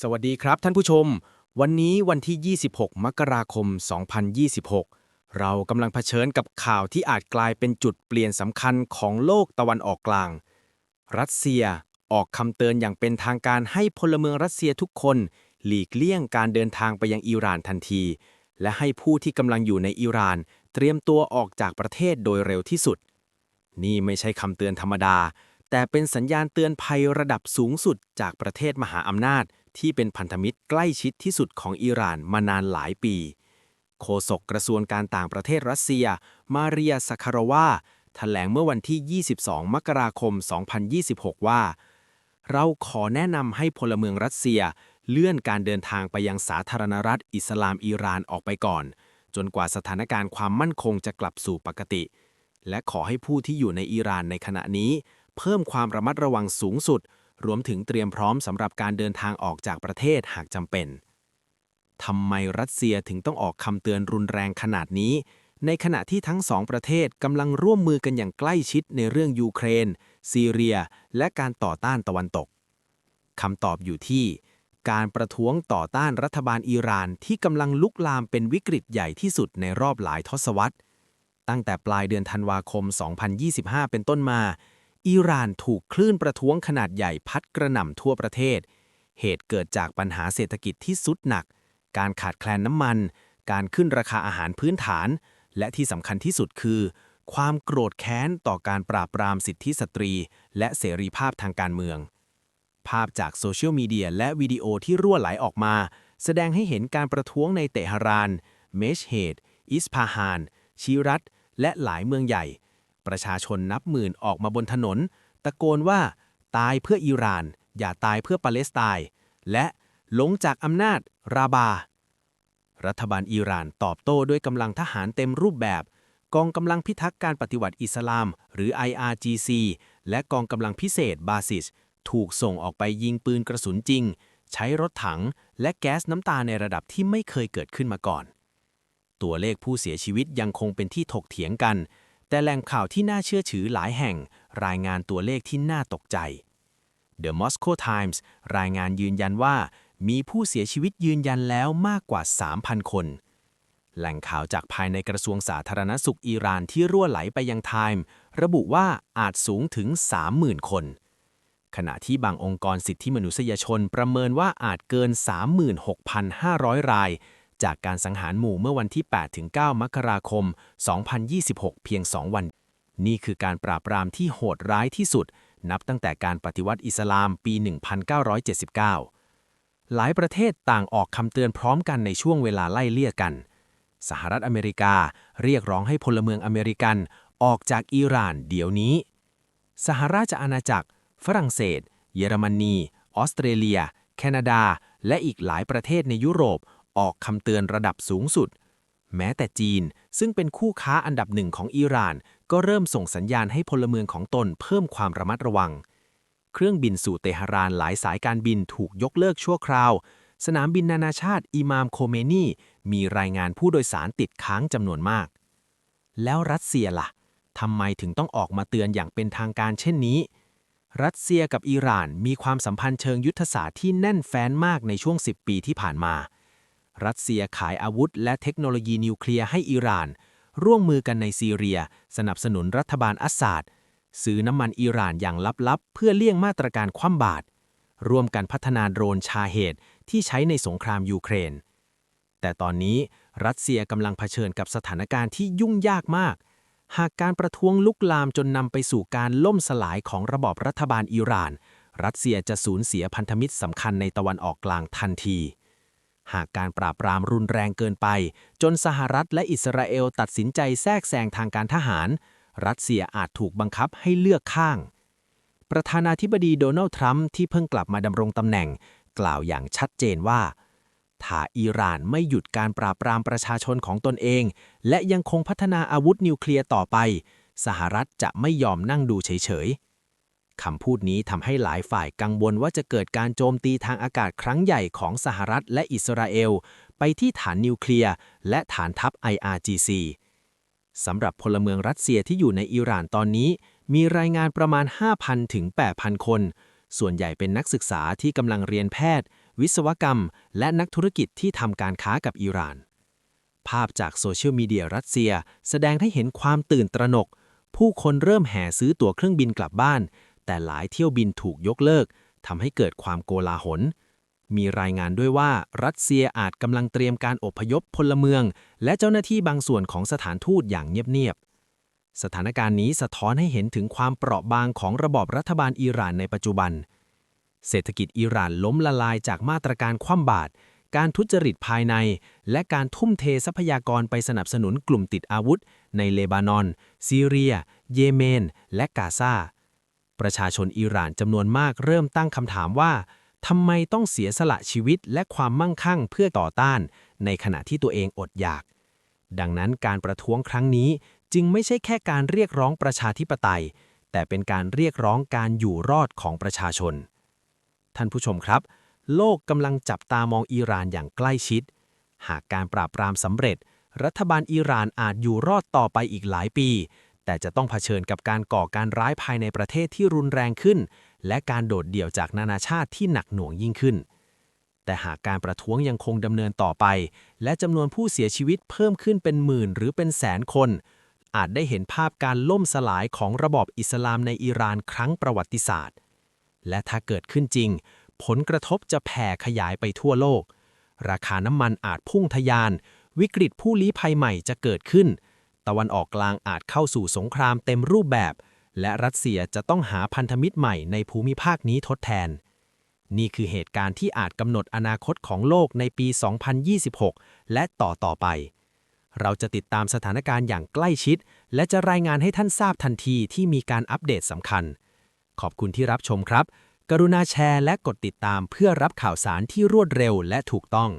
สวัสดีครับท่านผู้ชม วันนี้วันที่ 26 มกราคม 2026 เรากำลังเผชิญกับข่าวที่อาจกลายเป็นจุดเปลี่ยนสำคัญของโลกตะวันออกกลาง รัสเซียออกคำเตือนอย่างเป็นทางการให้พลเมืองรัสเซียทุกคน หลีกเลี่ยงการเดินทางไปยังอิหร่านทันที และให้ผู้ที่กำลังอยู่ในอิหร่าน เตรียมตัวออกจากประเทศโดยเร็วที่สุด นี่ไม่ใช่คำเตือนธรรมดา แต่เป็นสัญญาณเตือนภัยระดับสูงสุดจากประเทศมหาอำนาจ ที่เป็นพันธมิตรใกล้ชิดที่สุดของอิหร่านมานานหลายปี โฆษกกระทรวงการต่างประเทศรัสเซีย มาเรียสัคารวาแถลงเมื่อวันที่ 22 มกราคม 2026 ว่า เราขอแนะนำให้พลเมืองรัสเซียเลื่อนการเดินทางไปยังสาธารณรัฐอิสลามอิหร่านออกไปก่อน จนกว่าสถานการณ์ความมั่นคงจะกลับสู่ปกติ และขอให้ผู้ที่อยู่ในอิหร่านในขณะนี้ เพิ่มความระมัดระวังสูงสุด รวมถึงเตรียมพร้อมสำหรับการเดินทางออกจากประเทศหากจำเป็นทำไมรัสเซียถึงต้องออกคำเตือนรุนแรงขนาดนี้ ในขณะที่ทั้งสองประเทศกำลังร่วมมือกันอย่างใกล้ชิดในเรื่องยูเครน ซีเรีย และการต่อต้านตะวันตกคำตอบอยู่ที่ การประท้วงต่อต้านรัฐบาลอิหร่านที่กำลังลุกลามเป็นวิกฤตใหญ่ที่สุดในรอบหลายทศวรรษ ตั้งแต่ปลายเดือนธันวาคม 2025 เป็นต้นมา อิหร่านถูกคลื่นประท้วงขนาดใหญ่พัดกระหน่ำทั่วประเทศ เหตุเกิดจากปัญหาเศรษฐกิจที่สุดหนัก การขาดแคลนน้ำมัน การขึ้นราคาอาหารพื้นฐาน และที่สำคัญที่สุดคือ ความโกรธแค้นต่อการปราบปรามสิทธิสตรี และเสรีภาพทางการเมือง ภาพจากโซเชียลมีเดียและวิดีโอที่รั่วไหลออกมา แสดงให้เห็นการประท้วงในเตหะราน เมชเฮดอิสพาฮาน ชีรัตและหลายเมืองใหญ่ ประชาชนนับหมื่นออกมาบนถนน ตะโกนว่า ตายเพื่ออิหร่าน อย่าตายเพื่อปาเลสไตน์และหลงจากอำนาจราบา รัฐบาลอิหร่านตอบโต้ด้วยกำลังทหารเต็มรูปแบบ กองกำลังพิทักษ์การปฏิวัติอิสลาม หรือ IRGC และกองกำลังพิเศษบาซิสถูกส่งออกไปยิงปืนกระสุนจริง ใช้รถถังและแก๊สน้ำตาในระดับที่ไม่เคยเกิดขึ้นมาก่อน ตัวเลขผู้เสียชีวิตยังคงเป็นที่ถกเถียงกัน แต่แหล่งข่าวที่น่าเชื่อถือหลายแห่งรายงานตัวเลขที่น่าตกใจ The Moscow Times รายงานยืนยันว่า มีผู้เสียชีวิตยืนยันแล้วมากกว่า 3,000 คน แหล่งข่าวจากภายในกระทรวงสาธารณสุขอิหร่านที่รั่วไหลไปยังไทม์ระบุว่าอาจสูงถึง 30,000 คน ขณะที่บางองค์กรสิทธิมนุษยชนประเมินว่าอาจเกิน 36,500 ราย จากการสังหารหมู่เมื่อวันที่ 8-9 มกราคม 2026 เพียง 2 วัน นี่คือการปราบปรามที่โหดร้ายที่สุด นับตั้งแต่การปฏิวัติอิสลามปี 1979 หลายประเทศต่างออกคำเตือนพร้อมกันในช่วงเวลาไล่เลี่ยกัน สหรัฐอเมริกาเรียกร้องให้พลเมืองอเมริกันออกจากอิหร่านเดี๋ยวนี้ สหราชอาณาจักร ฝรั่งเศส เยอรมนี ออสเตรเลีย แคนาดา และอีกหลายประเทศในยุโรป ออกคำเตือนระดับสูงสุด แม้แต่จีนซึ่งเป็นคู่ค้าอันดับหนึ่งของอิหร่าน ก็เริ่มส่งสัญญาณให้พลเมืองของตนเพิ่มความระมัดระวัง เครื่องบินสู่เตหะรานหลายสายการบินถูกยกเลิกชั่วคราว สนามบินนานาชาติอิมามโคเมนีมีรายงานผู้โดยสารติดค้างจำนวนมาก แล้วรัสเซียล่ะทำไมถึงต้องออกมาเตือนอย่างเป็นทางการเช่นนี้ รัสเซียกับอิหร่านมีความสัมพันธ์เชิงยุทธศาสตร์ที่แน่นแฟ้นมากในช่วง 10 ปีที่ผ่านมา รัสเซียขายอาวุธ และเทคโนโลยีนิวเคลียร์ให้อิหร่าน ร่วมมือกันในซีเรีย สนับสนุนรัฐบาลอัสซาดซื้อน้ำมันอิหร่านอย่างลับๆ เพื่อเลี่ยงมาตรการคว่ำบาตรร่วมกันพัฒนาโดรนชาเหตุที่ใช้ในสงครามยูเครน แต่ตอนนี้รัสเซียกำลังเผชิญกับสถานการณ์ที่ยุ่งยากมาก หากการประท้วงลุกลามจนนำไปสู่การล่มสลายของระบอบรัฐบาลอิหร่าน รัสเซียจะสูญเสียพันธมิตรสำคัญในตะวันออกกลางทันที หากการปราบปรามรุนแรงเกินไป จนสหรัฐและอิสราเอลตัดสินใจแทรกแซงทางการทหาร รัสเซียอาจถูกบังคับให้เลือกข้าง ประธานาธิบดีโดนัลด์ทรัมป์ที่เพิ่งกลับมาดำรงตำแหน่ง กล่าวอย่างชัดเจนว่า ถ้าอิหร่านไม่หยุดการปราบปรามประชาชนของตนเอง และยังคงพัฒนาอาวุธนิวเคลียร์ต่อไป สหรัฐจะไม่ยอมนั่งดูเฉยๆ คำพูดนี้ทำให้หลายฝ่ายกังวลว่าจะเกิดการโจมตีทางอากาศครั้งใหญ่ของสหรัฐและอิสราเอล ไปที่ฐานนิวเคลียร์และฐานทัพ IRGC สำหรับพลเมืองรัสเซียที่อยู่ในอิหร่านตอนนี้ มีรายงานประมาณ 5,000 ถึง 8,000 คน ส่วนใหญ่เป็นนักศึกษาที่กำลังเรียนแพทย์ วิศวกรรม และนักธุรกิจที่ทำการค้ากับอิหร่าน ภาพจากโซเชียลมีเดียรัสเซีย แสดงให้เห็นความตื่นตระหนก ผู้คนเริ่มแห่ซื้อตั๋วเครื่องบินกลับบ้าน แต่หลายเที่ยวบินถูกยกเลิกทำให้เกิดความโกลาหล มีรายงานด้วยว่ารัสเซียอาจกำลังเตรียมการอพยพพลเมือง และเจ้าหน้าที่บางส่วนของสถานทูตอย่างเงียบๆ สถานการณ์นี้สะท้อนให้เห็นถึงความเปราะบางของระบอบรัฐบาลอิหร่านในปัจจุบัน เศรษฐกิจอิหร่านล้มละลายจากมาตรการคว่ำบาตรการทุจริตภายใน และการทุ่มเททรัพยากรไปสนับสนุนกลุ่มติดอาวุธ ในเลบานอน ซีเรีย เยเมน และกาซา ประชาชนอิหร่านจำนวนมากเริ่มตั้งคำถามว่าทำไมต้องเสียสละชีวิตและความมั่งคั่งเพื่อต่อต้าน ในขณะที่ตัวเองอดอยาก ดังนั้นการประท้วงครั้งนี้จึงไม่ใช่แค่การเรียกร้องประชาธิปไตย แต่เป็นการเรียกร้องการอยู่รอดของประชาชน ท่านผู้ชมครับ โลกกำลังจับตามองอิหร่านอย่างใกล้ชิด หากการปราบปรามสำเร็จ รัฐบาลอิหร่านอาจอยู่รอดต่อไปอีกหลายปี แต่จะต้องเผชิญกับการก่อการร้ายภายในประเทศที่รุนแรงขึ้น และการโดดเดี่ยวจากนานาชาติที่หนักหน่วงยิ่งขึ้น แต่หากการประท้วงยังคงดำเนินต่อไป และจำนวนผู้เสียชีวิตเพิ่มขึ้นเป็นหมื่นหรือเป็นแสนคน อาจได้เห็นภาพการล่มสลายของระบอบอิสลามในอิหร่านครั้งประวัติศาสตร์ และถ้าเกิดขึ้นจริง ผลกระทบจะแผ่ขยายไปทั่วโลก ราคาน้ำมันอาจพุ่งทะยาน วิกฤตผู้ลี้ภัยใหม่จะเกิดขึ้น ตะวันออกกลางอาจเข้าสู่สงครามเต็มรูปแบบ และรัสเซียจะต้องหาพันธมิตรใหม่ในภูมิภาคนี้ทดแทน นี่คือเหตุการณ์ที่อาจกำหนดอนาคตของโลกในปี 2026 และต่อต่อไป เราจะติดตามสถานการณ์อย่างใกล้ชิด และจะรายงานให้ท่านทราบทันทีที่มีการอัปเดตสำคัญ ขอบคุณที่รับชมครับ กรุณาแชร์และกดติดตามเพื่อรับข่าวสารที่รวดเร็วและถูกต้อง